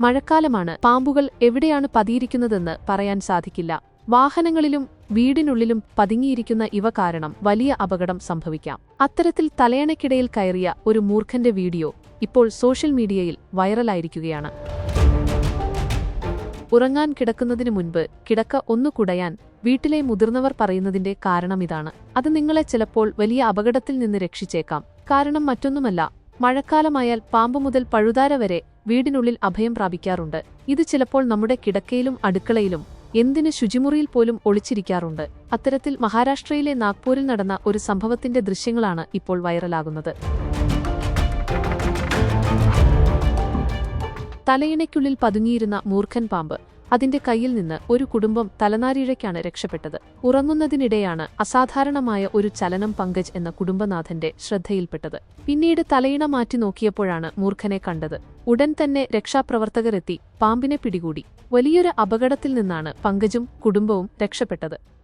മഴക്കാലമാണ്. പാമ്പുകൾ എവിടെയാണ് പതിയിരിക്കുന്നതെന്ന് പറയാൻ സാധിക്കില്ല. വാഹനങ്ങളിലും വീടിനുള്ളിലും പതുങ്ങിയിരിക്കുന്ന ഇവ കാരണം വലിയ അപകടം സംഭവിക്കാം. അത്തരത്തിൽ തലയണക്കിടയിൽ കയറിയ ഒരു മൂർഖന്റെ വീഡിയോ ഇപ്പോൾ സോഷ്യൽ മീഡിയയിൽ വൈറലായിരിക്കുകയാണ്. ഉറങ്ങാൻ കിടക്കുന്നതിനു മുൻപ് കിടക്ക ഒന്നു കുടയാൻ വീട്ടിലെ മുതിർന്നവർ പറയുന്നതിന്റെ കാരണം ഇതാണ്. അത് നിങ്ങളെ ചിലപ്പോൾ വലിയ അപകടത്തിൽ നിന്ന് രക്ഷിച്ചേക്കാം. കാരണം മറ്റൊന്നുമല്ല മഴക്കാലമായാൽ പാമ്പ് മുതൽ പഴുതാര വരെ വീടിനുള്ളിൽ അഭയം പ്രാപിക്കാറുണ്ട്. ഇത് ചിലപ്പോൾ നമ്മുടെ കിടക്കയിലും അടുക്കളയിലും എന്തിന് ശുചിമുറിയിൽ പോലും ഒളിച്ചിരിക്കാറുണ്ട്. അത്തരത്തിൽ മഹാരാഷ്ട്രയിലെ നാഗ്പൂരിൽ നടന്ന ഒരു സംഭവത്തിന്റെ ദൃശ്യങ്ങളാണ് ഇപ്പോൾ വൈറലാകുന്നത്. തലയിണയ്ക്കുള്ളിൽ പതുങ്ങിയിരുന്ന മൂർഖൻ പാമ്പ് അതിന്റെ കയ്യിൽ നിന്ന് ഒരു കുടുംബം തലനാരിഴയ്ക്കാണ് രക്ഷപ്പെട്ടത്. ഉറങ്ങുന്നതിനിടെയാണ് അസാധാരണമായ ഒരു ചലനം പങ്കജ് എന്ന കുടുംബനാഥന്റെ ശ്രദ്ധയിൽപ്പെട്ടത്. പിന്നീട് തലയിണ മാറ്റി നോക്കിയപ്പോഴാണ് മൂർഖനെ കണ്ടത്. ഉടൻ തന്നെ രക്ഷാപ്രവർത്തകരെത്തി പാമ്പിനെ പിടികൂടി. വലിയൊരു അപകടത്തിൽ നിന്നാണ് പങ്കജും കുടുംബവും രക്ഷപ്പെട്ടത്.